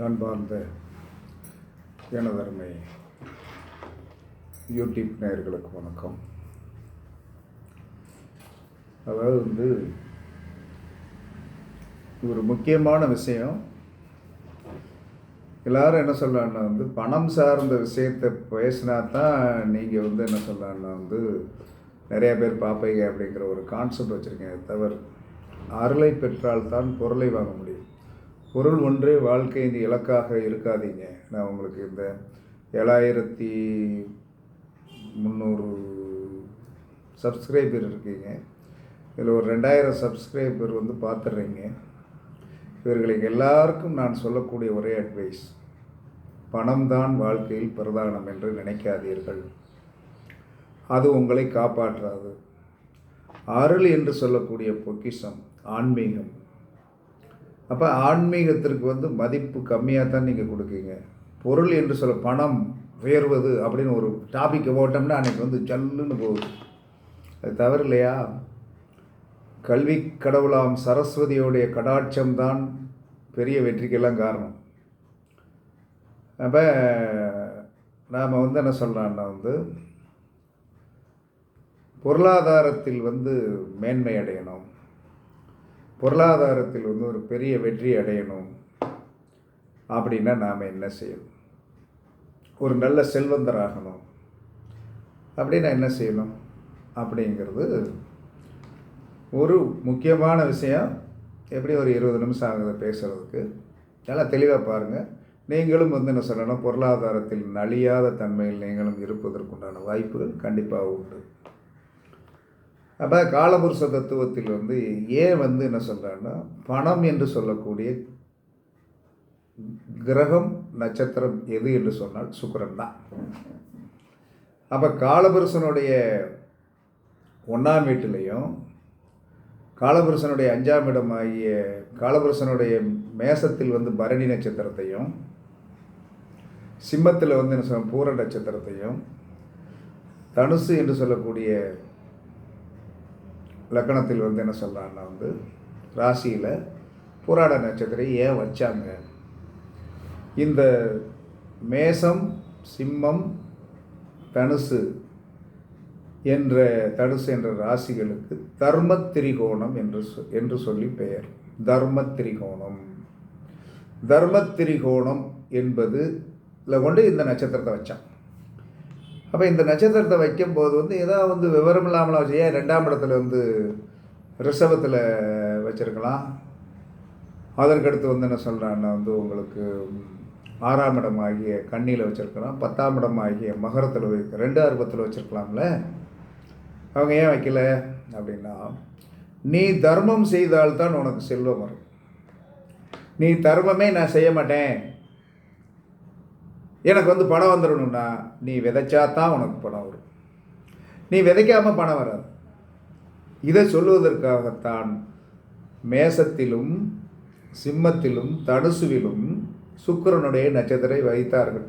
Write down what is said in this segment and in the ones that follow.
அன்பார்ந்த எனதருமை யூடியூப் நேயர்களுக்கு வணக்கம். அதாவது வந்து ஒரு முக்கியமான விஷயம். எல்லாரும் என்ன சொல்லலாம்னா வந்து பணம் சார்ந்த விஷயத்தை பேசினா தான் நீங்கள் வந்து என்ன சொல்லலாம்னா வந்து நிறைய பேர் பார்ப்பீங்க அப்படிங்கிற ஒரு கான்செப்ட் வச்சுருக்கீங்க. தவறு அருளை பெற்றால் தான் பொருளை வாங்க பொருள் ஒன்றே வாழ்க்கை இந்த இலக்காக இருக்காதீங்க. நான் உங்களுக்கு இந்த ஏழாயிரத்தி முந்நூறு சப்ஸ்கிரைபர் இருக்கீங்க. இதில் ஒரு ரெண்டாயிரம் சப்ஸ்கிரைபர் வந்து பார்த்துடுறீங்க. இவர்களுக்கு எல்லாருக்கும் நான் சொல்லக்கூடிய ஒரே அட்வைஸ் பணம்தான் வாழ்க்கையில் பிரதானம் என்று நினைக்காதீர்கள். அது உங்களை காப்பாற்றாது. அருள் என்று சொல்லக்கூடிய பொக்கிஷம் ஆன்மீகம். அப்போ ஆன்மீகத்திற்கு வந்து மதிப்பு கம்மியாக தான் நீங்கள் கொடுக்கீங்க. பொருள் என்று சொல்ல பணம் உயர்வது அப்படின்னு ஒரு டாபிக்கை போட்டோம்னா அன்றைக்கி வந்து ஜல்லுன்னு போகுது. அது தவறு இல்லையா கல்வி கடவுளாம் சரஸ்வதியோடைய கடாட்சம்தான் பெரிய வெற்றிக்கெல்லாம் காரணம். அப்போ நாம் வந்து என்ன சொல்லலாம்னா வந்து பொருளாதாரத்தில் வந்து மேன்மை அடையணும். பொருளாதாரத்தில் வந்து ஒரு பெரிய வெற்றி அடையணும் அப்படின்னா நாம் என்ன செய்யணும்? ஒரு நல்ல செல்வந்தராகணும். அப்படின்னா என்ன செய்யணும்? அப்படிங்கிறது ஒரு முக்கியமான விஷயம். எப்படி ஒரு இருபது நிமிஷம் ஆகுது பேசுகிறதுக்கு நல்லா தெளிவாக பாருங்கள் நீங்களும் வந்து என்ன சொல்லணும்? பொருளாதாரத்தில் நலியாத தன்மையில் நீங்களும் இருப்பதற்குண்டான வாய்ப்புகள் கண்டிப்பாக உண்டு. அப்போ காலபுருஷ தத்துவத்தில் வந்து ஏன் வந்து என்ன சொல்கிறான்னா பணம் என்று சொல்லக்கூடிய கிரகம் நட்சத்திரம் எது என்று சொன்னால் சுக்கரன் தான். அப்போ காலபுருஷனுடைய ஒன்றாம் வீட்டிலையும் காலபுருஷனுடைய அஞ்சாம் இடம் ஆகிய காலபுருஷனுடைய மேசத்தில் வந்து பரணி நட்சத்திரத்தையும் சிம்மத்தில் வந்து என்ன சொல்ல பூர நட்சத்திரத்தையும் தனுசு என்று சொல்லக்கூடிய லக்கணத்தில் வந்து என்ன சொல்கிறான்னா வந்து ராசியில் புராட நட்சத்திரம் ஏன் வச்சாங்க? இந்த மேசம் சிம்மம் தனுசு என்ற தனுசு என்ற ராசிகளுக்கு தர்ம திரிகோணம் என்று சொ- என்று சொல்லி பெயர். தர்ம திரிகோணம் தர்ம திரிகோணம் என்பது இதில் கொண்டு இந்த நட்சத்திரத்தை வச்சான். அப்போ இந்த நட்சத்திரத்தை வைக்கும்போது வந்து ஏதோ வந்து விவரம் இல்லாமல் வச்சு ஏன் ரெண்டாம் இடத்துல வந்து ரிஷபத்தில் வச்சுருக்கலாம்? அதற்கடுத்து வந்து என்ன சொல்கிறான்னா வந்து உங்களுக்கு ஆறாம் இடம் ஆகிய கண்ணியில் வச்சுருக்கலாம் பத்தாம் இடம் ஆகிய மகரத்தில் வைக்க ரெண்டு அருபத்தில் வச்சுருக்கலாம்ல? அவங்க ஏன் வைக்கல? அப்படின்னா நீ தர்மம் செய்தால்தான் உனக்கு செல்வம் வரும். நீ தர்மமே நான் செய்ய மாட்டேன். எனக்கு வந்து பணம் வந்துடணும்னா நீ விதைச்சா தான் உனக்கு பணம் வரும். நீ விதைக்காமல் பணம் வராது. இதை சொல்லுவதற்காகத்தான் மேசத்திலும் சிம்மத்திலும் தனுசுவிலும் சுக்கிரனுடைய நட்சத்திரை வைத்தார்கள்.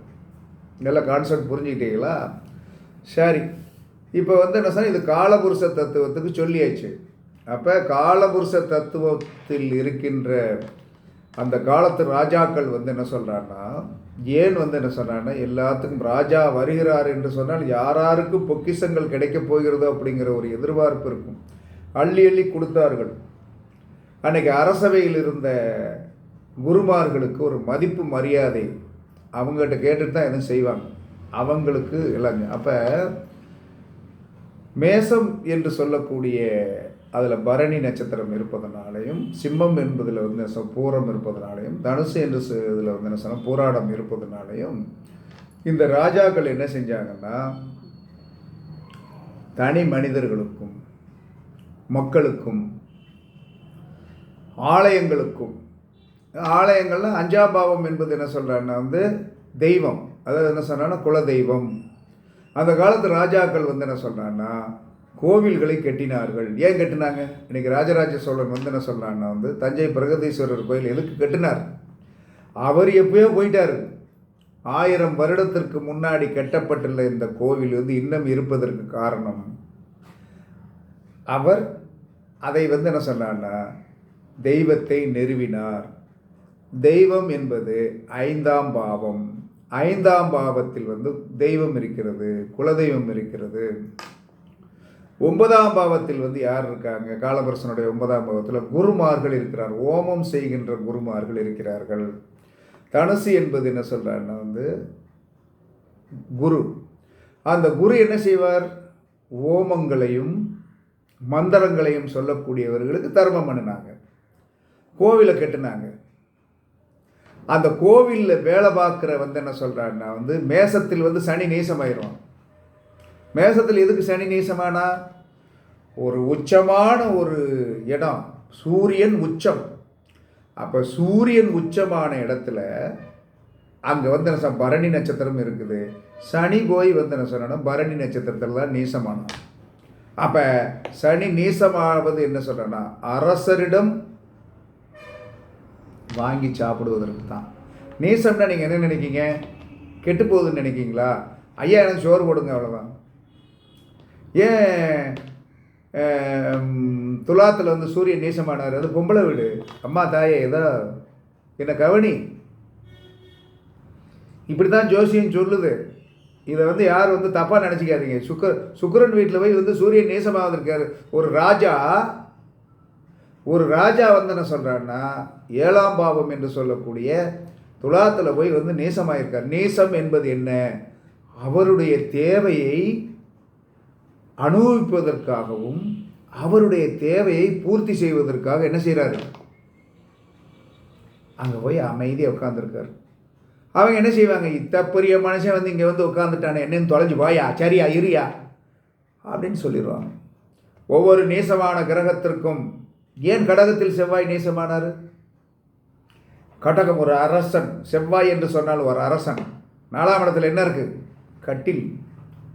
நல்ல கான்செப்ட் புரிஞ்சுக்கிட்டீங்களா? சரி. இப்போ வந்து என்ன சார் இது காலபுருஷ தத்துவத்துக்கு சொல்லியாச்சு. அப்போ காலபுருஷ தத்துவத்தில் இருக்கின்ற அந்த காலத்து ராஜாக்கள் வந்து என்ன சொல்கிறான்னா ஏன் வந்து என்ன சொன்னான்னா எல்லாத்துக்கும் ராஜா வருகிறார் என்று சொன்னால் யாராருக்கு பொக்கிஷங்கள் கிடைக்கப் போகிறதோ அப்படிங்கிற ஒரு எதிர்பார்ப்பு இருக்கும். அள்ளி அள்ளி கொடுத்தார்கள். அன்னைக்கு அரசவையில் இருந்த குருமார்களுக்கு ஒரு மதிப்பு மரியாதை அவங்ககிட்ட கேட்டுட்டு தான் எதுவும் செய்வாங்க. அவங்களுக்கு இல்லைங்க அப்போ மேசம் என்று சொல்லக்கூடிய அதில் பரணி நட்சத்திரம் இருப்பதனாலையும் சிம்மம் என்பதில் வந்து என்ன பூரம் இருப்பதனாலையும் தனுசு என்று இதில் வந்து என்ன சொன்ன பூராடம் இருப்பதனாலையும் இந்த ராஜாக்கள் என்ன செஞ்சாங்கன்னா தனி மனிதர்களுக்கும் மக்களுக்கும் ஆலயங்களுக்கும் ஆலயங்கள்ல அஞ்சாபாவம் என்பது என்ன சொல்கிறாங்கன்னா வந்து தெய்வம். அதாவது என்ன சொல்கிறான்னா குல தெய்வம் அந்த காலத்து ராஜாக்கள் வந்து என்ன சொல்கிறான்னா கோவில்களை கட்டினார்கள். ஏன் கட்டினாங்க? இன்னைக்கு ராஜராஜ சோழன் வந்து என்ன சொல்கிறான்னா வந்து தஞ்சை பிரகதீஸ்வரர் கோயில் எதுக்கு கட்டினார்? அவர் எப்பயோ போயிட்டார். ஆயிரம் வருடத்திற்கு முன்னாடி கட்டப்பட்டுள்ள இந்த கோவில் வந்து இன்னும் இருப்பதற்கு காரணம் அவர் அதை வந்து என்ன சொன்னார்னா தெய்வத்தை நிறுவினார் தெய்வம் என்பது ஐந்தாம் பாவம். ஐந்தாம் பாவத்தில் வந்து தெய்வம் இருக்கிறது குலதெய்வம் இருக்கிறது. ஒன்பதாம் பாவத்தில் வந்து யார் இருக்காங்க? காலபரசனுடைய ஒன்பதாம் பாவத்தில் குருமார்கள் இருக்கிறார். ஓமம் செய்கின்ற குருமார்கள் இருக்கிறார்கள். தனுசு என்பது என்ன சொல்கிறாருன்னா வந்து குரு. அந்த குரு என்ன செய்வார்? ஓமங்களையும் மந்திரங்களையும் சொல்லக்கூடியவர்களுக்கு தர்மம் பண்ணினாங்க. கோவிலை கட்டினாங்க. அந்த கோவிலில் வேலை பார்க்குற வந்து என்ன சொல்கிறாருன்னா வந்து மேசத்தில் வந்து சனி நேசமாயிரும். மேசத்தில் எதுக்கு சனி நீசமானா? ஒரு உச்சமான ஒரு இடம் சூரியன் உச்சம். அப்போ சூரியன் உச்சமான இடத்துல அங்கே வந்து என்ன பரணி நட்சத்திரம் இருக்குது. சனி போய் வந்து என்ன சொல்லணும் பரணி நட்சத்திரத்தில் தான் நீசமானோம். அப்போ சனி நீசமாவது என்ன சொல்கிறேன்னா அரசரிடம் வாங்கி சாப்பிடுவதற்கு தான். நீசம்னா நீங்கள் என்ன நினைக்கிங்க? கெட்டு போகுதுன்னு நினைக்கிங்களா? ஐயா எனக்கு சோறு போடுங்க அவ்வளோதான் ஏன் துலாத்தில் வந்து சூரியன் நீசமானார்? அது பொம்பளை வீடு. அம்மா தாயே ஏதோ என்ன கவனி. இப்படி தான் ஜோசியம் சொல்லுது. இதை வந்து யார் வந்து தப்பாக நினச்சிக்காதீங்க. சுக்கர் சுக்கரன் வீட்டில் போய் வந்து சூரியன் நேசமாக இருக்கார் ஒரு ராஜா ஒரு ராஜா வந்து என்ன சொல்கிறான்னா ஏழாம் பாவம் என்று சொல்லக்கூடிய துலாத்தில் போய் வந்து நேசமாயிருக்கார். நேசம் என்பது என்ன? அவருடைய தேவையை அனுபவிப்பதற்காகவும் அவருடைய தேவையை பூர்த்தி செய்வதற்காக என்ன செய்கிறாரு அங்கே போய் அமைதியாக உட்காந்துருக்காரு அவங்க என்ன செய்வாங்க? இத்த பெரிய மனுஷன் வந்து இங்கே வந்து உட்காந்துட்டானே என்னன்னு தொலைஞ்சு வாயா சரியா இருயா? அப்படின்னு சொல்லிடுவாங்க. ஒவ்வொரு நேசமான கிரகத்திற்கும் ஏன் கடகத்தில் செவ்வாய் நேசமானார்? கடகம் ஒரு அரசன் செவ்வாய் என்று சொன்னால் ஒரு அரசன். நாலாம் இடத்துல என்ன இருக்குது கட்டில்.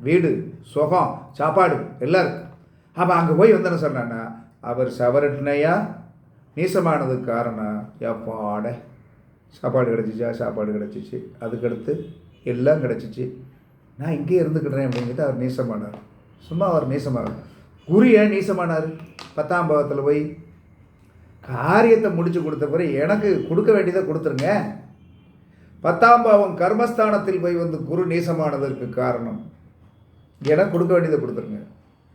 வீடு சுகம் சாப்பாடு எல்லாம் இருக்கு. அப்போ அங்கே போய் வந்து என்ன சொன்னான்னா அவர் சவரட்னையா? நீசமானதுக்கு காரணம் எப்பாட? சாப்பாடு கிடச்சிச்சா? சாப்பாடு கிடச்சிச்சு. அதுக்கடுத்து எல்லாம் கிடச்சிச்சு. நான் இங்கே இருந்துக்கிடுறேன் அப்படிங்கிட்டு அவர் நீசமானார். சும்மா அவர் நீசமானார். குரு ஏன் நீசமானார்? பத்தாம் பாவத்தில் போய் காரியத்தை முடித்து கொடுத்த பிறகு எனக்கு கொடுக்க வேண்டியதை கொடுத்துருங்க. பத்தாம் பாவம் கர்மஸ்தானத்தில் போய் வந்து குரு நீசமானதற்கு காரணம். இடம் கொடுக்க வேண்டியதை கொடுத்துருங்க.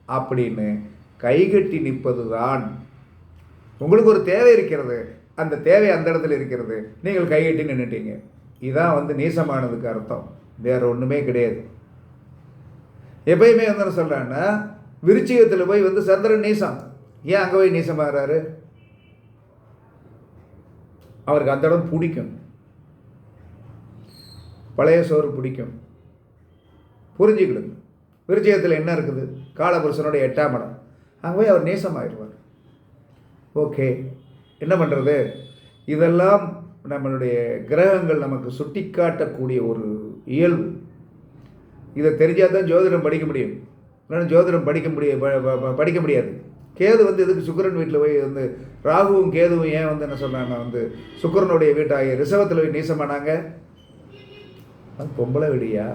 அப்படின்னு கைகட்டி நிற்பது தான் உங்களுக்கு ஒரு தேவை இருக்கிறது. அந்த தேவை அந்த இடத்துல இருக்கிறது. நீங்கள் கைகட்டி நின்றுட்டீங்க இதான் வந்து நீசமானதுக்கு அர்த்தம். வேறு ஒன்றுமே கிடையாது. எப்பயுமே வந்து சொல்கிறேன்னா விருச்சிகத்தில் போய் வந்து சந்திரன் நீசம். ஏன் அங்கே போய் நீசமாகறாரு? அவருக்கு அந்த இடம் பிடிக்கும். பழைய சோறு பிடிக்கும். புரிஞ்சுக்கிடுங்க. விருஜயத்தில் என்ன இருக்குது? காலபுருஷனுடைய எட்டாம் இடம். அங்கே போய் அவர் நேசமாயிடுவார். ஓகே. என்ன பண்ணுறது இதெல்லாம் நம்மளுடைய கிரகங்கள் நமக்கு சுட்டி காட்டக்கூடிய ஒரு இயல்பு. இதை தெரிஞ்சால் தான் ஜோதிடம் படிக்க முடியும். இல்லைன்னா ஜோதிடம் படிக்க முடிய படிக்க முடியாது. கேது வந்து எதுக்கு சுக்கரன் வீட்டில் போய் வந்து ராகுவும் கேதுவும் ஏன் வந்து என்ன சொல்கிறாங்க வந்து சுக்கரனுடைய வீட்டாகிய ரிசவத்தில் போய் நீசமானாங்க? அது பொம்பளை விடியா?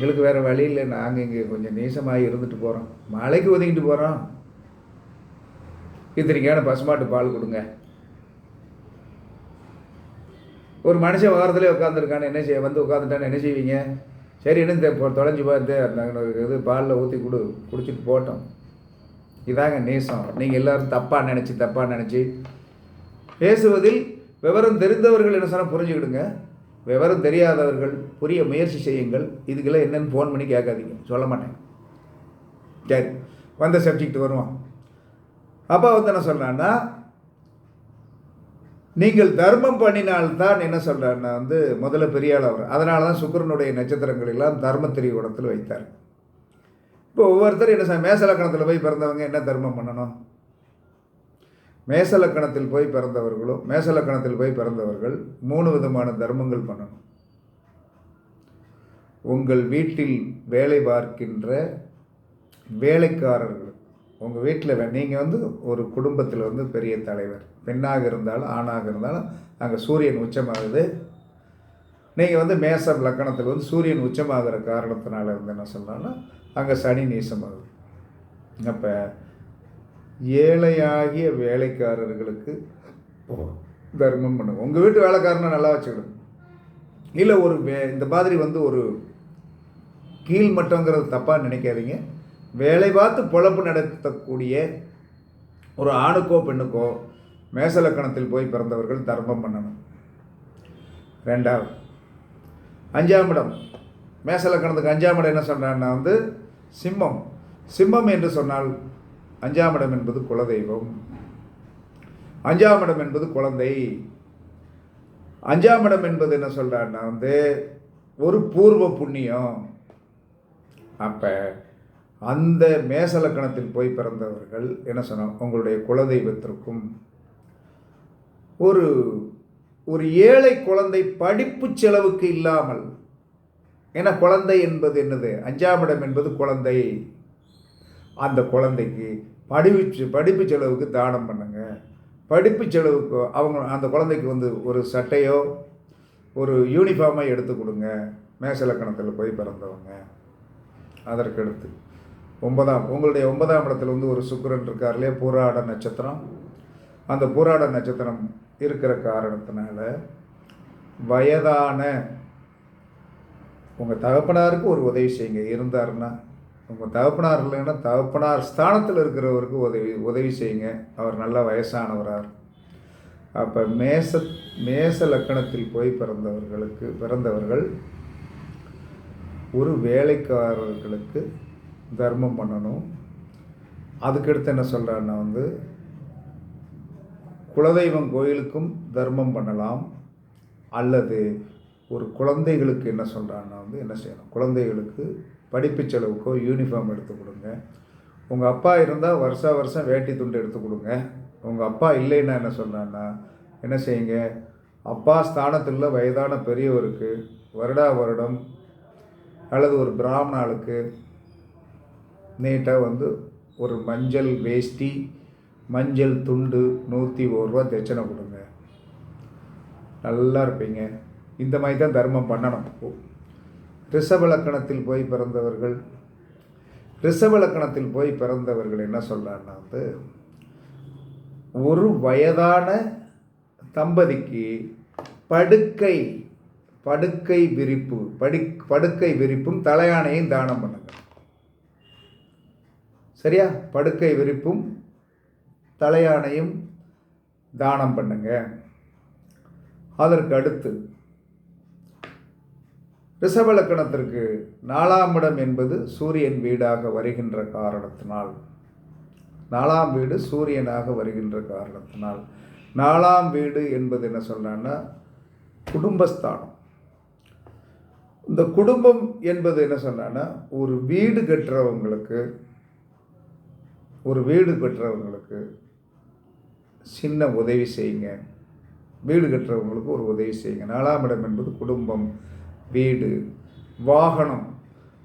எங்களுக்கு வேறு வழி இல்லை. நாங்கள் இங்கே கொஞ்சம் நீசமாகி இருந்துட்டு போகிறோம் மலைக்கு ஒதுங்கிட்டு போகிறோம் இத்தனைக்கான பசுமாட்டு பால் கொடுங்க. ஒரு மனுஷன் வாரத்துலேயே உட்காந்துருக்கான்னு என்ன செய்ய வந்து உட்காந்துட்டான்னு என்ன செய்வீங்க? சரி என்ன தொலைஞ்சு தொலைஞ்சி பார்த்து இது பாலில் ஊற்றி கொடு குடிச்சிட்டு போட்டோம். இதாங்க நேசம். நீங்கள் எல்லோரும் தப்பாக நினச்சி தப்பாக நினச்சி பேசுவதில் விவரம் தெரிந்தவர்கள் என்ன சொன்னால் புரிஞ்சுக்கிடுங்க. விவரம் தெரியாதவர்கள் புரிய முயற்சி செய்யுங்கள். இதுக்கெல்லாம் என்னென்னு ஃபோன் பண்ணி கேட்காதீங்க. சொல்ல மாட்டேன். சரி வந்த சப்ஜெக்ட் வருவோம். அப்போ வந்து என்ன சொல்கிறான்னா நீங்கள் தர்மம் பண்ணினால்தான் என்ன சொல்கிறான்னா வந்து முதல்ல பெரியாள் அவர் அதனால தான் சுக்கரனுடைய நட்சத்திரங்கள் எல்லாம் தர்ம திரிகோணத்தில் வைத்தார். இப்போ ஒவ்வொருத்தரும் என்ன சார் மேசலக்கணத்தில் போய் பிறந்தவங்க என்ன தர்மம் பண்ணணும்? மேசலக்கணத்தில் போய் பிறந்தவர்களோ மேசலக்கணத்தில் போய் பிறந்தவர்கள் மூணு விதமான தர்மங்கள் பண்ணணும். உங்கள் வீட்டில் வேலை பார்க்கின்ற வேலைக்காரர்கள் உங்கள் வீட்டில் நீங்கள் வந்து ஒரு குடும்பத்தில் வந்து பெரிய தலைவர் பெண்ணாக இருந்தாலும் ஆணாக இருந்தாலும் அங்கே சூரியன் உச்சமாகுது. நீங்கள் வந்து மேசம் லக்கணத்தில் வந்து சூரியன் உச்சமாகிற காரணத்தினால வந்து என்ன சொல்லலாம்னா அங்கே சனி நீசமாகுது. அப்போ ஏழையாகிய வேலைக்காரர்களுக்கு தர்மம் பண்ணுங்க. உங்கள் வீட்டு வேலைக்காரனை நல்லா வச்சுக்கணும் இல்லை ஒரு வே- இந்த மாதிரி வந்து ஒரு கீழ் மட்டங்கிறது தப்பாக நினைக்காதீங்க. வேலை பார்த்து பொழப்பு நடத்தக்கூடிய ஒரு ஆணுக்கோ பெண்ணுக்கோ மேசலக்கணத்தில் போய் பிறந்தவர்கள் தர்மம் பண்ணணும். ரெண்டாவது அஞ்சாம் இடம். மேசலக்கணத்துக்கு அஞ்சாம் இடம் என்ன சொன்னான்னா வந்து சிம்மம். சிம்மம் என்று சொன்னால் அஞ்சாம் இடம் என்பது குலதெய்வம். அஞ்சாம் இடம் என்பது குழந்தை. அஞ்சாம் இடம் என்பது என்ன சொல்கிறான்னா வந்து ஒரு பூர்வ புண்ணியம். அப்போ அந்த மேசலக்கணத்தில் போய் பிறந்தவர்கள் என்ன சொன்னோம்? உங்களுடைய குலதெய்வத்திற்கும். ஒரு ஒரு ஏழை குழந்தை படிப்பு செலவுக்கு இல்லாமல் ஏன்னா குழந்தை என்பது என்னது? அஞ்சாம் இடம் என்பது குழந்தை. அந்த குழந்தைக்கு படிப்பு படிப்பு செலவுக்கு தானம் பண்ணுங்கள் படிப்பு செலவுக்கு அவங்க அந்த குழந்தைக்கு வந்து ஒரு சட்டையோ ஒரு யூனிஃபார்மை எடுத்து கொடுங்க. மேசலக்கணத்தில் போய் பிறந்தவங்க. அதற்கடுத்து ஒன்பதாம் உங்களுடைய ஒன்பதாம் இடத்துல வந்து ஒரு சுக்கரன் இருக்கார் இல்லையா? பூராட நட்சத்திரம். அந்த பூராட நட்சத்திரம் இருக்கிற காரணத்தினால வயதான உங்கள் தகப்பனாருக்கு ஒரு உதவி செய்யுங்க. இருந்தாருன்னா உங்கள் தகப்பனார் இல்லைன்னா தகப்பனார் ஸ்தானத்தில் இருக்கிறவருக்கு உதவி உதவி செய்யுங்க. அவர் நல்ல வயசானவரார். அப்போ மேச மேச லக்கணத்தில் போய் பிறந்தவர்களுக்கு பிறந்தவர்கள் ஒரு வேலைக்காரர்களுக்கு தர்மம் பண்ணணும். அதுக்கடுத்து என்ன சொல்கிறாருன்னா வந்து குலதெய்வம் கோயிலுக்கும் தர்மம் பண்ணலாம். அல்லது ஒரு குழந்தைகளுக்கு என்ன சொல்கிறான்னா வந்து என்ன செய்யணும்? குழந்தைகளுக்கு படிப்பு செலவுக்கோ யூனிஃபார்ம் எடுத்து கொடுங்க. உங்கள் அப்பா இருந்தால் வருஷா வருஷம் வேட்டி துண்டு எடுத்து கொடுங்க. உங்கள் அப்பா இல்லைன்னா என்ன சொன்னான்னா என்ன செய்யுங்க? அப்பா ஸ்தானத்தில் வயதான பெரியவருக்கு வருடா வருடம் அல்லது ஒரு பிராமணாளுக்கு நீட்டாக வந்து ஒரு மஞ்சள் வேஷ்டி மஞ்சள் துண்டு நூற்றி ஒரு ரூபா தட்சணை கொடுங்க. நல்லா இருப்பீங்க. இந்த மாதிரி தான் தர்மம் பண்ணணும். ரிஷபலக்கணத்தில் போய் பிறந்தவர்கள் ரிஷபலக்கணத்தில் போய் பிறந்தவர்கள் என்ன சொல்கிறான்னா வந்து ஒரு வயதான தம்பதிக்கு படுக்கை படுக்கை விரிப்பு படி படுக்கை விரிப்பும் தலையானையும் தானம் பண்ணுங்க. சரியா? படுக்கை விரிப்பும் தலையானையும் தானம் பண்ணுங்க. அதற்கு அடுத்து ரிஷபலக்கணத்திற்கு நாலாம் இடம் என்பது சூரியன் வீடாக வருகின்ற காரணத்தினால். நாலாம் வீடு சூரியனாக வருகின்ற காரணத்தினால். நாலாம் வீடு என்பது என்ன சொல்றான்னா குடும்பஸ்தானம். இந்த குடும்பம் என்பது என்ன சொன்னான்னா ஒரு வீடு கட்டுறவங்களுக்கு ஒரு வீடு கட்டுறவங்களுக்கு சின்ன உதவி செய்யுங்க. வீடு கட்டுறவங்களுக்கு ஒரு உதவி செய்யுங்க. நாலாம் இடம் என்பது குடும்பம். வீடு வாகனம்.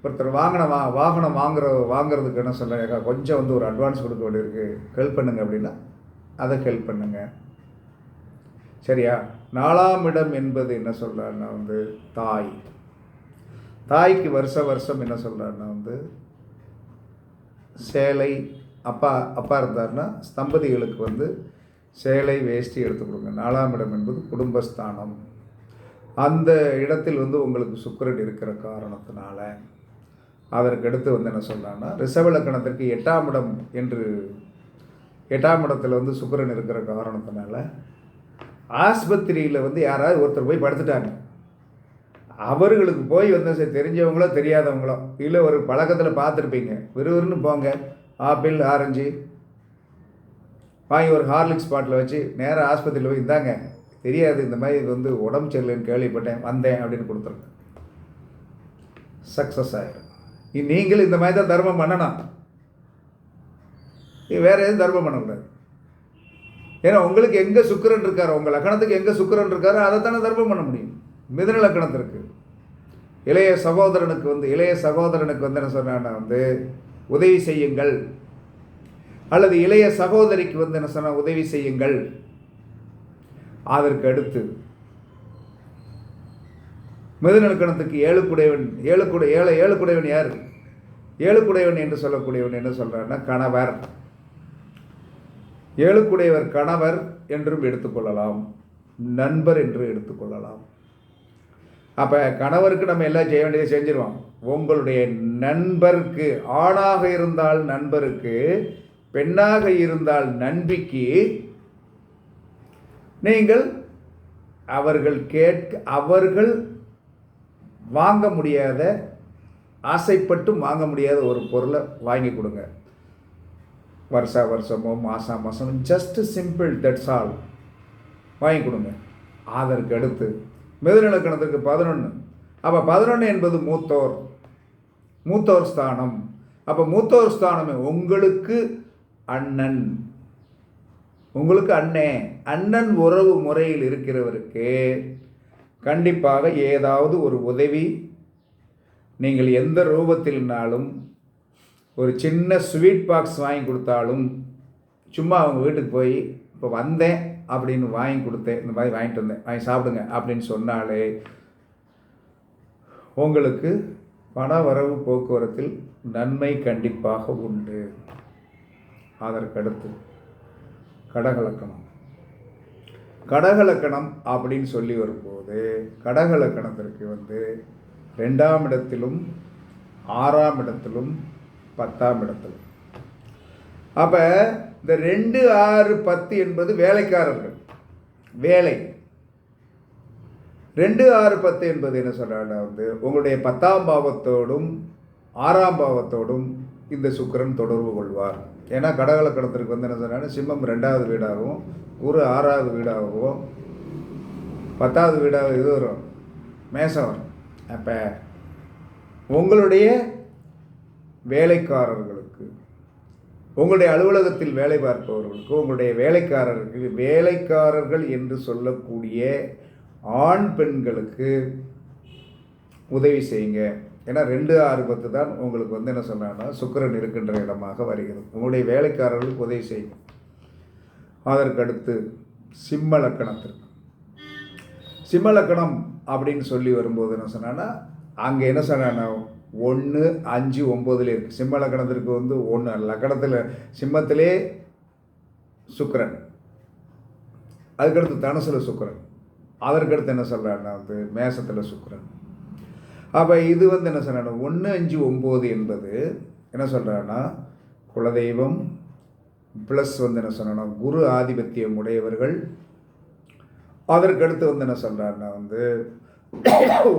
ஒருத்தர் வாங்கின வா வாகனம் வாங்குற வாங்குறதுக்கு என்ன சொல்கிறேன் கொஞ்சம் வந்து ஒரு அட்வான்ஸ் கொடுக்க வேண்டியிருக்கு. ஹெல்ப் பண்ணுங்க அப்படின்னா அதை ஹெல்ப் பண்ணுங்க. சரியா? நாலாம் இடம் என்பது என்ன சொல்கிறாருன்னா வந்து தாய். தாய்க்கு வருஷ வருஷம் என்ன சொல்கிறாருன்னா வந்து சேலை அப்பா அப்பா இருந்தாருன்னா தம்பதிகளுக்கு வந்து சேலை வேஷ்டி எடுத்து கொடுங்க. நாலாம் இடம் என்பது குடும்பஸ்தானம். அந்த இடத்தில் வந்து உங்களுக்கு சுக்கரன் இருக்கிற காரணத்தினால அதற்கு அடுத்து வந்து என்ன சொல்கிறான்னா ரிஷபலக்கணத்திற்கு எட்டாம் இடம் என்று எட்டாம் இடத்துல வந்து சுக்கரன் இருக்கிற காரணத்தினால ஆஸ்பத்திரியில் வந்து யாராவது ஒருத்தர் போய் படுத்துட்டாங்க. அவர்களுக்கு போய் வந்து சரி தெரிஞ்சவங்களோ தெரியாதவங்களோ இல்லை ஒரு பழக்கத்தில் பார்த்துருப்பீங்க. விறுவிறுன்னு போங்க. ஆப்பிள் ஆரஞ்சு வாங்கி ஒரு ஹார்லிக்ஸ் பாட்டில் வச்சு நேராக ஆஸ்பத்திரியில் போய் இந்தாங்க. தெரியாது இந்த மாதிரி இது வந்து உடம்பு சரியில்லைன்னு கேள்விப்பட்டேன் வந்தேன் அப்படின்னு கொடுத்துருங்க. சக்ஸஸ் ஆகிடும் நீங்களும் இந்த மாதிரி தான் தர்மம் பண்ணணும். வேறு எதுவும் தர்மம் பண்ணக்கூடாது. ஏன்னா உங்களுக்கு எங்கே சுக்கிரன் இருக்காரோ உங்கள் லக்கணத்துக்கு எங்கே சுக்கிரன் இருக்காரோ அதை தானே தர்மம் பண்ண முடியும். மிதன லக்கணத்திற்கு இளைய சகோதரனுக்கு வந்து இளைய சகோதரனுக்கு வந்து என்ன சொன்னான்னா வந்து உதவி செய்யுங்கள். அல்லது இளைய சகோதரிக்கு வந்து என்ன சொன்ன உதவி செய்யுங்கள். அதற்கு அடுத்து மிதுநலக்கணத்துக்கு ஏழுக்குடையவன் ஏழுக்குடை ஏழு ஏழுக்குடையவன் யார்? ஏழுக்குடையவன் என்று சொல்லக்கூடியவன் என்ன சொல்கிறான்னா கணவர். ஏழுக்குடையவர் கணவர் என்றும் எடுத்துக்கொள்ளலாம் நண்பர் என்று எடுத்துக்கொள்ளலாம். அப்போ கணவருக்கு நம்ம எல்லாம் செய்ய வேண்டியதை செஞ்சிருவோம். உங்களுடைய நண்பருக்கு ஆணாக இருந்தால் நண்பருக்கு பெண்ணாக இருந்தால் நண்பிக்கு நீங்கள் அவர்கள் கேட்க அவர்கள் வாங்க முடியாத ஆசைப்பட்டு வாங்க முடியாத ஒரு பொருளை வாங்கி கொடுங்க. வருஷா வருஷமோ மாதம் மாதம் ஜஸ்ட் சிம்பிள் தட்ஸ் ஆல் வாங்கி கொடுங்க. அதற்கு அடுத்து மிதுநிலக்கணத்திற்கு பதினொன்று அப்போ பதினொன்று என்பது மூத்தோர் மூத்தோர் ஸ்தானம். அப்போ மூத்தோர் ஸ்தானமே உங்களுக்கு அண்ணன். உங்களுக்கு அண்ணே அண்ணன் உறவு முறையில் இருக்கிறவருக்கு கண்டிப்பாக ஏதாவது ஒரு உதவி நீங்கள் எந்த ரூபத்தில்னாலும் ஒரு சின்ன ஸ்வீட் பாக்ஸ் வாங்கி கொடுத்தாலும் சும்மா அவங்க வீட்டுக்கு போய் இப்போ வந்தேன் அப்படின்னு வாங்கி கொடுத்தேன் இந்த மாதிரி வாங்கிட்டு வந்தேன் வாங்கி சாப்பிடுங்க அப்படின்னு சொன்னாலே உங்களுக்கு பண வரவு போக்குவரத்தில் நன்மை கண்டிப்பாக உண்டு. அதற்கடுத்து கடகலக்கணம். கடகலக்கணம் அப்படின்னு சொல்லி வரும்போது கடகலக்கணத்திற்கு வந்து ரெண்டாம் இடத்திலும் ஆறாம் இடத்திலும் பத்தாம் இடத்திலும். அப்போ இந்த ரெண்டு ஆறு பத்து என்பது வேலைக்காரர்கள். வேலை. ரெண்டு ஆறு பத்து என்பது என்ன சொல்கிறாங்க வந்து உங்களுடைய பத்தாம் பாவத்தோடும் ஆறாம் பாவத்தோடும் இந்த சுக்கிரன் தொடர்பு கொள்வார். ஏன்னா கடகலக்கணத்திற்கு வந்து என்ன சொல்கிறாங்க சிம்மம் ரெண்டாவது வீடாகவும் குரு ஆறாவது வீடாகவும் பத்தாவது வீடாக இது வரும். மேசம் வரும். அப்போ உங்களுடைய வேலைக்காரர்களுக்கு உங்களுடைய அலுவலகத்தில் வேலை பார்ப்பவர்களுக்கு உங்களுடைய வேலைக்காரர்களுக்கு வேலைக்காரர்கள் என்று சொல்லக்கூடிய ஆண் பெண்களுக்கு உதவி செய்யுங்க. ஏன்னா ரெண்டு ஆறு பத்து தான் உங்களுக்கு வந்து என்ன சொன்னாங்கன்னா சுக்கரன் இருக்கின்ற இடமாக வருகிறது. உங்களுடைய வேலைக்காரர்களுக்கு உதவி செய்யும் அதற்கடுத்து சிம்ம லக்கணத்திற்கு. சிம்ம லக்கணம் அப்படின்னு சொல்லி வரும்போது என்ன சொன்னான்னா அங்கே என்ன சொன்னான்னா ஒன்று அஞ்சு ஒம்போதுல இருக்குது சிம்ம லக்கணத்திற்கு வந்து ஒன்று லக்கணத்தில் சிம்மத்திலே சுக்கரன். அதுக்கடுத்து தனுசில் சுக்கரன். அதற்கடுத்து என்ன சொல்கிறான்னா வந்து மேசத்தில் சுக்கரன். அப்போ இது வந்து என்ன சொல்கிறாங்க ஒன்று அஞ்சு ஒம்பது என்பது என்ன சொல்கிறான்னா குலதெய்வம் ப்ளஸ் வந்து என்ன சொல்லணும் குரு ஆதிபத்தியம் உடையவர்கள். அதற்கடுத்து வந்து என்ன சொல்கிறாருன்னா வந்து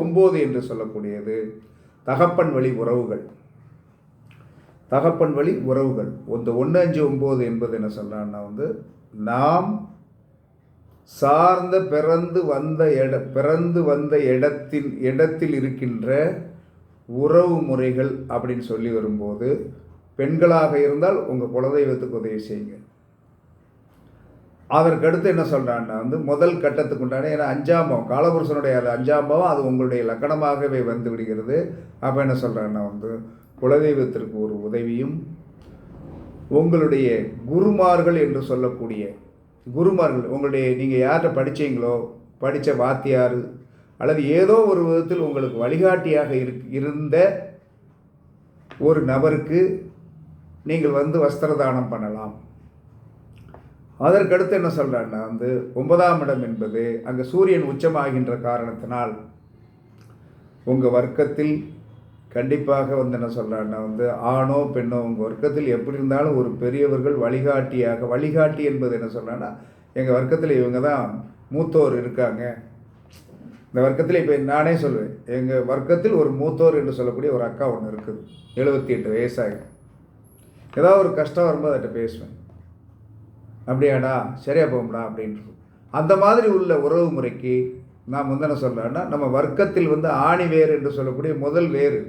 ஒம்பது என்று சொல்லக்கூடியது தகப்பன் வழி உறவுகள். தகப்பன் வழி உறவுகள். இந்த ஒன்று அஞ்சு ஒம்பது என்பது என்ன சொல்கிறான்னா வந்து நாம் சார்ந்த பிறந்து வந்த இட பிறந்து வந்த இடத்தில் இடத்தில் இருக்கின்ற உறவு முறைகள் அப்படின்னு சொல்லி வரும்போது பெண்களாக இருந்தால் உங்கள் குலதெய்வத்துக்கு உதவி செய்யுங்க. அதற்கடுத்து என்ன சொல்கிறான்னா வந்து முதல் கட்டத்துக்கு உண்டான ஏன்னா அஞ்சாம் பாவம் காலபுருஷனுடைய அது அஞ்சாம் பாவம் அது உங்களுடைய லக்கணமாகவே வந்து விடுகிறது. அப்போ என்ன சொல்கிறான்னா வந்து குலதெய்வத்திற்கு ஒரு உதவியும் உங்களுடைய குருமார்கள் என்று சொல்லக்கூடிய குருமார்கள் உங்களுடைய நீங்கள் யார்கிட்ட படித்தீங்களோ படித்த வாத்தியார் அல்லது ஏதோ ஒரு விதத்தில் உங்களுக்கு வழிகாட்டியாக இருந்த ஒரு நபருக்கு நீங்கள் வந்து வஸ்திர தானம் பண்ணலாம். அதற்கடுத்து என்ன சொல்கிறான்னா வந்து ஒன்பதாம் இடம் என்பது அங்கே சூரியன் உச்சமாகின்ற காரணத்தினால் உங்கள் வர்க்கத்தில் கண்டிப்பாக வந்து என்ன சொல்கிறான்னா வந்து ஆணோ பெண்ணோ உங்கள் வர்க்கத்தில் எப்படி இருந்தாலும் ஒரு பெரியவர்கள் வழிகாட்டியாக வழிகாட்டி என்பது என்ன சொல்கிறான்னா எங்கள் வர்க்கத்தில் இவங்க தான் மூத்தோர் இருக்காங்க. இந்த வர்க்கத்தில் இப்போ நானே சொல்லுவேன் எங்கள் வர்க்கத்தில் ஒரு மூத்தோர் என்று சொல்லக்கூடிய ஒரு அக்கா ஒன்று இருக்குது. எழுபத்தி எட்டு வயசாகி. ஏதாவது ஒரு கஷ்டம் வரும்போது அதை பேசுவேன். அப்படியாடா சரியா போகும்டா அப்படின்ட்டு. அந்த மாதிரி உள்ள உறவு முறைக்கு நான் வந்து என்ன சொல்கிறேன்னா நம்ம வர்க்கத்தில் வந்து ஆணி வேர் என்று சொல்லக்கூடிய முதல் வேறு.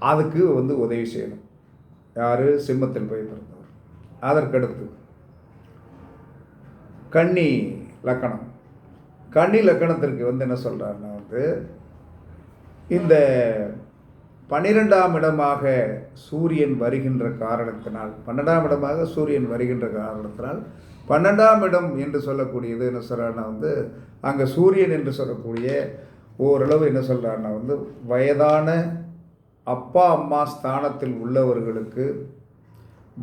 அதுக்கு வந்து உதவி செய்யணும். யார்? சிம்மத்தில் போய் பிறந்தவர். அதற்கடுத்து கன்னி லக்கணம். கன்னி லக்கணத்திற்கு வந்து என்ன சொல்கிறாருன்னா வந்து இந்த பன்னிரெண்டாம் இடமாக சூரியன் வருகின்ற காரணத்தினால் பன்னெண்டாம் இடமாக சூரியன் வருகின்ற காரணத்தினால் பன்னெண்டாம் இடம் என்று சொல்லக்கூடியது என்ன சொல்கிறாருன்னா வந்து அங்கே சூரியன் என்று சொல்லக்கூடிய ஓரளவு என்ன சொல்கிறாருன்னா வந்து வயதான அப்பா அம்மா ஸ்தானத்தில் உள்ளவர்களுக்கு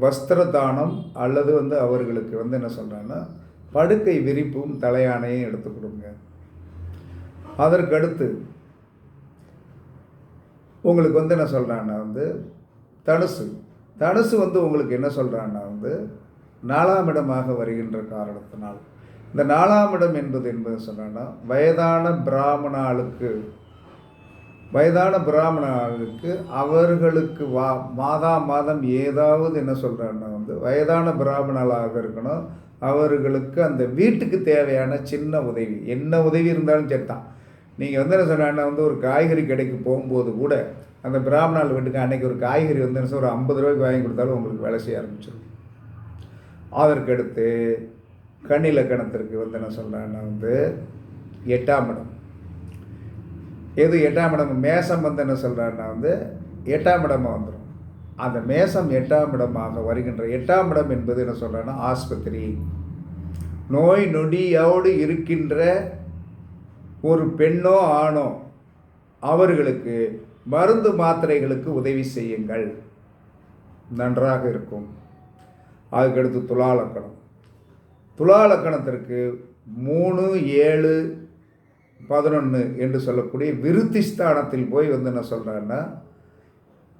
வஸ்திர தானம் அல்லது வந்து அவர்களுக்கு வந்து என்ன சொல்கிறாங்கன்னா படுக்கை விரிப்பும் தலையானையும் எடுத்து கொடுங்க. அதற்கடுத்து உங்களுக்கு வந்து என்ன சொல்கிறான்னா வந்து தனுசு. தனுசு வந்து உங்களுக்கு என்ன சொல்கிறான்னா வந்து நாலாம் இடமாக வருகின்ற காரணத்தினால். இந்த நாலாம் இடம் என்பது என்பது சொன்னா வயதான பிராமணாளுக்கு வயதான பிராமணர்களுக்கு அவர்களுக்கு வா மாதா மாதம் ஏதாவது என்ன சொல்கிறாங்கன்னா வந்து வயதான பிராமணர்களாக இருக்கணும். அவர்களுக்கு அந்த வீட்டுக்கு தேவையான சின்ன உதவி. என்ன உதவி இருந்தாலும் சரி தான் நீங்கள் வந்து என்ன சொன்னா வந்து ஒரு காய்கறி கடைக்கு போகும்போது கூட அந்த பிராமணால் வீட்டுக்கு அன்றைக்கி ஒரு காய்கறி வந்து என்ன ஒரு ஐம்பது ரூபாய்க்கு வாங்கி கொடுத்தாலும் உங்களுக்கு வேலை செய்ய ஆரம்பிச்சிடும். அதற்கடுத்து கண்ணிலக்கணத்திற்கு வந்து என்ன சொல்கிறேன்னா வந்து எட்டாம் இடம். எது எட்டாம் இடம்? மேசம் வந்து என்ன சொல்கிறாருன்னா வந்து எட்டாம் இடமாக வந்துடும் அந்த மேசம் எட்டாம் இடமாக வருகின்ற எட்டாம் இடம் என்பது என்ன சொல்கிறேன்னா ஆஸ்பத்திரி. நோய் நொடியோடு இருக்கின்ற ஒரு பெண்ணோ ஆணோ அவர்களுக்கு மருந்து மாத்திரைகளுக்கு உதவி செய்யுங்கள். நன்றாக இருக்கும். அதுக்கடுத்து துலா லக்கணம் துலா லக்கணத்திற்கு மூணு ஏழு பதினொன்று என்று சொல்லக்கூடிய விருத்தி ஸ்தானத்தில் போய் வந்து என்ன சொல்கிறேன்னா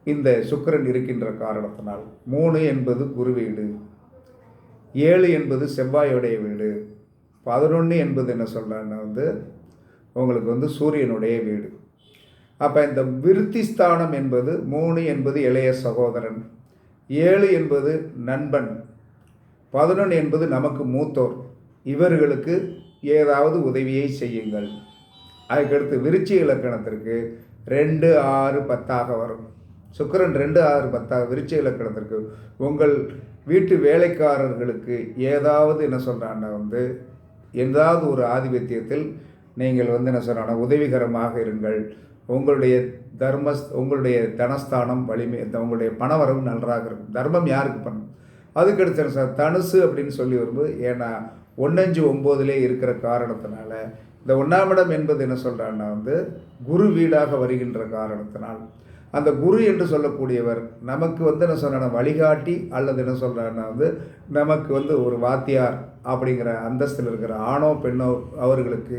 இந்த சுக்கிரன் இருக்கின்ற காரணத்தினால் மூணு என்பது குரு வீடு ஏழு என்பது செவ்வாயுடைய வீடு பதினொன்று என்பது என்ன சொல்கிறேன்னா வந்து உங்களுக்கு வந்து சூரியனுடைய வீடு. அப்போ இந்த விருத்தி ஸ்தானம் என்பது மூணு என்பது இளைய சகோதரன் ஏழு என்பது நண்பன் பதினொன்று என்பது நமக்கு மூத்தோர். இவர்களுக்கு ஏதாவது உதவியை செய்யுங்கள். அதுக்கடுத்து விருச்சி இலக்கணத்திற்கு ரெண்டு ஆறு பத்தாக வரும். சுக்கிரன் ரெண்டு ஆறு பத்தாக விருச்சி இலக்கணத்திற்கு உங்கள் வீட்டு வேலைக்காரர்களுக்கு ஏதாவது என்ன சொல்கிறான்னா வந்து ஏதாவது ஒரு ஆதிபத்தியத்தில் நீங்கள் வந்து என்ன சொல்கிறாங்க உதவிகரமாக இருங்கள். உங்களுடைய தர்ம உங்களுடைய தனஸ்தானம் வலிமை உங்களுடைய பணவரவு நன்றாக இருக்கும். தர்மம் யாருக்கு பண்ணும்? அதுக்கடுத்து என்ன சார் தனுசு அப்படின்னு சொல்லி வரும்போது ஏன்னா ஒன்னஞ்சு ஒம்போதுலே இருக்கிற காரணத்தினால இந்த ஒன்றாம் இடம் என்பது என்ன சொல்கிறான்னா வந்து குரு வீடாக வருகின்ற காரணத்தினால். அந்த குரு என்று சொல்லக்கூடியவர் நமக்கு வந்து என்ன சொன்ன வழிகாட்டி அல்லது என்ன சொல்கிறாருன்னா வந்து நமக்கு வந்து ஒரு வாத்தியார் அப்படிங்கிற அந்தஸ்தில் இருக்கிற ஆணோ பெண்ணோ அவர்களுக்கு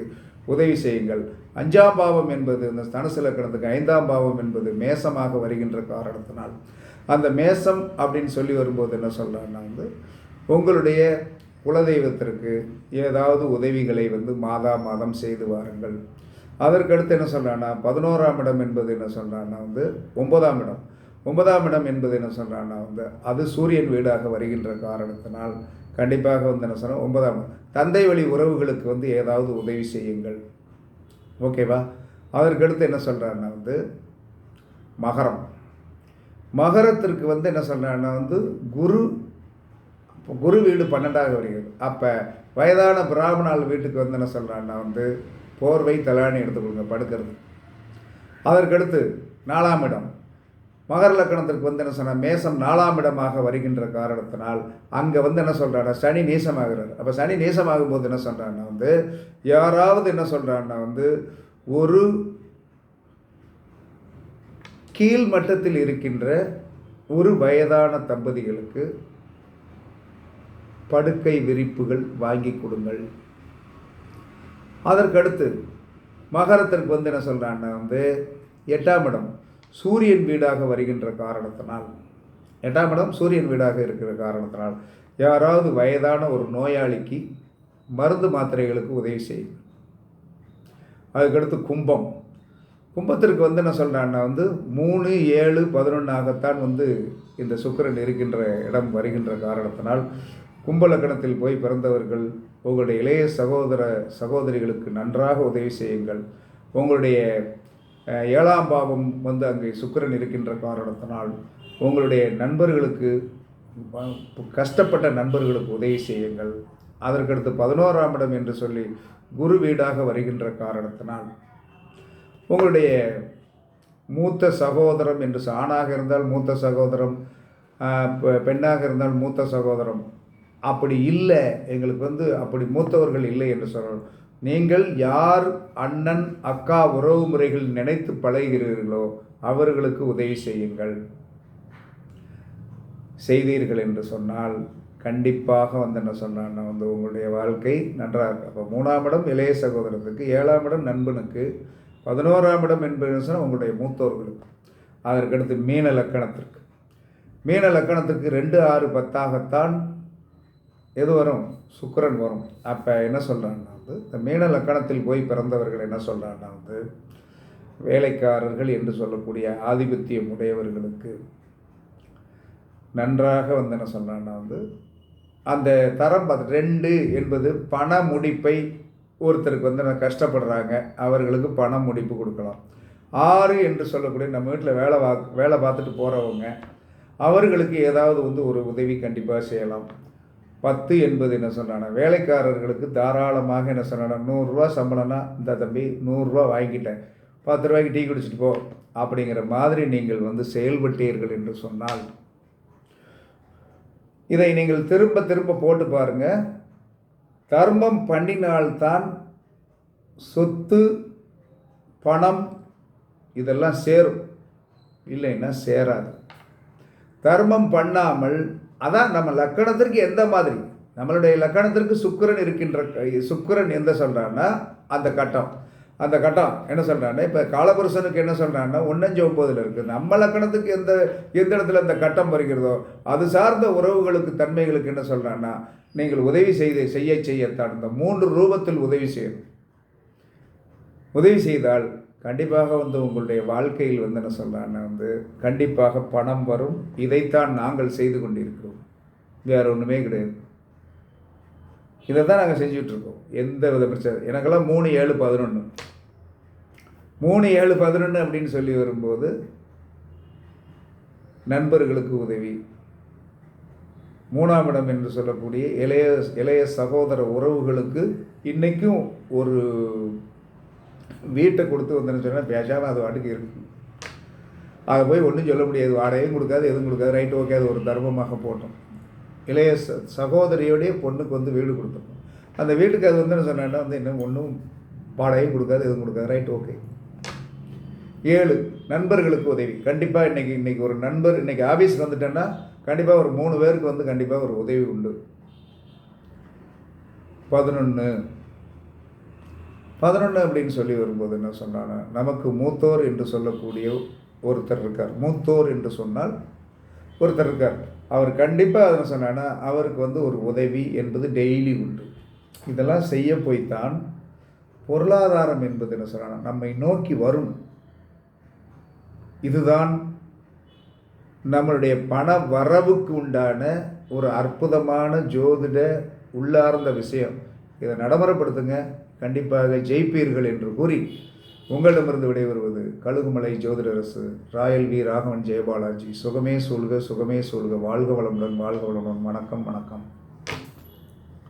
உதவி செய்யுங்கள். அஞ்சாம் பாவம் என்பது இந்த தனுசு லக்கணத்துக்கு ஐந்தாம் பாவம் என்பது மேசமாக வருகின்ற காரணத்தினால். அந்த மேசம் அப்படின்னு சொல்லி வரும்போது என்ன சொல்கிறாருன்னா வந்து உங்களுடைய குலதெய்வத்திற்கு ஏதாவது உதவிகளை வந்து மாதா மாதம் செய்து வாருங்கள். அதற்கடுத்து என்ன சொல்கிறான்னா பதினோராம் இடம் என்பது என்ன சொல்கிறான்னா வந்து ஒன்பதாம் இடம். ஒன்பதாம் இடம் என்பது என்ன சொல்கிறான்னா வந்து அது சூரியன் வீடாக வருகின்ற காரணத்தினால் கண்டிப்பாக வந்து என்ன சொல்கிறோம் ஒன்பதாம் தந்தை வழி உறவுகளுக்கு வந்து ஏதாவது உதவி செய்யுங்கள். ஓகேவா அதற்கடுத்து என்ன சொல்கிறான்னா வந்து மகரம். மகரத்திற்கு வந்து என்ன சொல்கிறான்னா வந்து குரு குரு வீடு பன்னெண்டாக வருகிறது அப்போ வயதான பிராமணால் வீட்டுக்கு வந்து என்ன சொல்கிறான்னா வந்து போர்வை தலாணி எடுத்து கொடுங்க படுக்கிறது. அதற்கடுத்து நாலாம் இடம். மகர லக்கணத்திற்கு வந்து என்ன சொன்னால் மேசம் நாலாம் இடமாக வருகின்ற காரணத்தினால் அங்கே வந்து என்ன சொல்கிறான்னா சனி நேசமாகிறார். அப்போ சனி நேசமாகும் போது என்ன சொல்கிறான்னா வந்து யாராவது என்ன சொல்கிறான்னா வந்து ஒரு கீழ் மட்டத்தில் இருக்கின்ற ஒரு வயதான தம்பதிகளுக்கு படுக்கை விரிப்புகள் வாங்கி கொடுங்கள். அதற்கடுத்து மகரத்திற்கு வந்து என்ன சொல்கிறான்னா வந்து எட்டாம் இடம் சூரியன் வீடாக வருகின்ற காரணத்தினால் எட்டாம் இடம் சூரியன் வீடாக இருக்கிற காரணத்தினால் யாராவது வயதான ஒரு நோயாளிக்கு மருந்து மாத்திரைகளுக்கு உதவி செய்யும் அதுக்கடுத்து கும்பம். கும்பத்திற்கு வந்து என்ன சொல்கிறான்னா வந்து மூணு ஏழு பதினொன்றாகத்தான் வந்து இந்த சுக்கிரன் இருக்கின்ற இடம் வருகின்ற காரணத்தினால் கும்பலக்கணத்தில் போய் பிறந்தவர்கள் உங்களுடைய இளைய சகோதர சகோதரிகளுக்கு நன்றாக உதவி செய்யுங்கள். உங்களுடைய ஏழாம் பாவம் வந்து அங்கே சுக்கிரன் இருக்கின்ற காரணத்தினால் உங்களுடைய நண்பர்களுக்கு கஷ்டப்பட்ட நண்பர்களுக்கு உதவி செய்யுங்கள். அதற்கடுத்து பதினோராம் இடம் என்று சொல்லி குரு வீடாக வருகின்ற காரணத்தினால் உங்களுடைய மூத்த சகோதரம் என்று ஆணாக இருந்தால் மூத்த சகோதரம் பெ- பெண்ணாக இருந்தால் மூத்த சகோதரம் அப்படி இல்லை எங்களுக்கு வந்து அப்படி மூத்தவர்கள் இல்லை என்று சொல்லணும் நீங்கள் யார் அண்ணன் அக்கா உறவு முறைகள் நினைத்து பழகிறீர்களோ அவர்களுக்கு உதவி செய்யுங்கள். செய்தீர்கள் என்று சொன்னால் கண்டிப்பாக வந்து என்ன சொன்னான்னா வந்து உங்களுடைய வாழ்க்கை நன்றாக இருக்கும் அப்போ மூணாம் இடம் இளைய சகோதரத்துக்கு ஏழாம் இடம் நண்பனுக்கு பதினோராம் இடம் என்பது சொன்னால் உங்களுடைய மூத்தோர்களுக்கு. அதற்கடுத்து மீன லக்கணத்திற்கு. மீன லக்கணத்திற்கு ரெண்டு ஆறு பத்தாகத்தான் எது வரும்? சுக்கரன் வரும். அப்போ என்ன சொல்கிறான்னா வந்து இந்த மீன லக்கணத்தில் போய் பிறந்தவர்கள் என்ன சொல்கிறான்னா வந்து வேலைக்காரர்கள் என்று சொல்லக்கூடிய ஆதிபத்தியம் உடையவர்களுக்கு நன்றாக வந்து என்ன சொல்கிறான்னா வந்து அந்த தரம் ரெண்டு என்பது பண முடிப்பை ஒருத்தருக்கு வந்து நான் கஷ்டப்படுறாங்க அவர்களுக்கு பண முடிப்பு கொடுக்கலாம். ஆறு என்று சொல்லக்கூடிய நம்ம வீட்டில் வேலை வா வேலை பார்த்துட்டு போகிறவங்க அவர்களுக்கு ஏதாவது வந்து ஒரு உதவி கண்டிப்பாக செய்யலாம். பத்து என்பது என்ன சொல்கிறாங்க வேலைக்காரர்களுக்கு தாராளமாக என்ன சொல்கிறாங்க நூறுரூவா சம்பளம்னா இந்த தம்பி நூறுரூவா வாங்கிட்டேன். பத்து ரூபாய்க்கு டீ குடிச்சிட்டு போ. அப்படிங்கிற மாதிரி நீங்கள் வந்து செயல்பட்டீர்கள் என்று சொன்னால் இதை நீங்கள் திரும்ப திரும்ப போட்டு பாருங்கள் தர்மம் பண்ணினால்தான் சொத்து பணம் இதெல்லாம் சேரும். இல்லைன்னா சேராது. தர்மம் பண்ணாமல் அதான் நம்ம லக்கணத்திற்கு எந்த மாதிரி? நம்மளுடைய லக்கணத்திற்கு சுக்கிரன் இருக்கின்ற சுக்கரன் சுக்கிரன் எந்த சொல்கிறான்னா அந்த கட்டம். அந்த கட்டம் என்ன சொல்கிறான்னா இப்போ காலபுருஷனுக்கு என்ன சொல்கிறான்னா ஒன்னஞ்சு ஒம்பதில் இருக்குது நம்ம லக்கணத்துக்கு எந்த எந்த இடத்துல அந்த கட்டம் வருகிறதோ அது சார்ந்த உறவுகளுக்கு தன்மைகளுக்கு என்ன சொல்கிறான்னா நீங்கள் உதவி செய்து செய்ய செய்யத்தான். இந்த மூன்று ரூபத்தில் உதவி செய்யணும். உதவி செய்தால் கண்டிப்பாக வந்து உங்களுடைய வாழ்க்கையில் வந்து என்ன சொல்கிறான்னா வந்து கண்டிப்பாக பணம் வரும். இதைத்தான் நாங்கள் செய்து கொண்டிருக்கிறோம். வேற ஒன்றுமே கிடையாது. இதை தான் நாங்கள் செஞ்சுட்ருக்கோம் எந்த வித பிரச்சனை எனக்கெல்லாம் மூணு ஏழு பதினொன்று மூணு ஏழு பதினொன்று அப்படின்னு சொல்லி வரும்போது நண்பர்களுக்கு உதவி. மூணாம் இடம் என்று சொல்லக்கூடிய இளைய இளைய சகோதர உறவுகளுக்கு இன்றைக்கும் ஒரு வீட்டை கொடுத்து வந்தேன்னு சொன்னால் பேசாமல் அது வாட்டுக்கு இருக்கும் அதை போய் ஒன்றும் சொல்ல முடியாது. வாடகையும் கொடுக்காது எதுவும் கொடுக்காது. ரைட் ஓகே அது ஒரு தர்மமாக போட்டோம். இளைய ச சகோதரியோடைய பொண்ணுக்கு வந்து வீடு கொடுத்தோம். அந்த வீட்டுக்கு அது வந்து என்ன சொன்னேன்னா வந்து இன்னும் ஒன்றும் வாடகையும் கொடுக்காது எதுவும் கொடுக்காது. ரைட் ஓகே ஏழு நண்பர்களுக்கு உதவி. கண்டிப்பாக இன்றைக்கி இன்றைக்கி ஒரு நண்பர் இன்றைக்கி ஆஃபீஸுக்கு வந்துட்டேன்னா கண்டிப்பாக ஒரு மூணு பேருக்கு வந்து கண்டிப்பாக ஒரு உதவி உண்டு. பதினொன்று பதினொன்று அப்படின்னு சொல்லி வரும்போது என்ன சொன்னாங்க நமக்கு மூத்தோர் என்று சொல்லக்கூடிய ஒருத்தர் இருக்கார். மூத்தோர் என்று சொன்னால் ஒருத்தர் இருக்கார். அவர் கண்டிப்பாக அதை சொன்னான்னா அவருக்கு வந்து ஒரு உதவி என்பது டெய்லி உண்டு. இதெல்லாம் செய்ய போய்த்தான் பொருளாதாரம் என்பது என்ன சொன்னாங்க நம்மை நோக்கி வரும். இதுதான் நம்மளுடைய பண வரவுக்கு உண்டான ஒரு அற்புதமான ஜோதிட உள்ளார்ந்த விஷயம். இதை நடைமுறைப்படுத்துங்க. கண்டிப்பாக ஜெயிப்பீர்கள் என்று கூறி உங்களிடமிருந்து விடைபெறுவது கழுகுமலை ஜோதிடரசு ராயல் வி. ராகவன் ஜெயபாலாஜி. சுகமே சொல்க சுகமே சொல்க வாழ்க வளமுடன் வாழ்க வளமுடன். வணக்கம் வணக்கம்.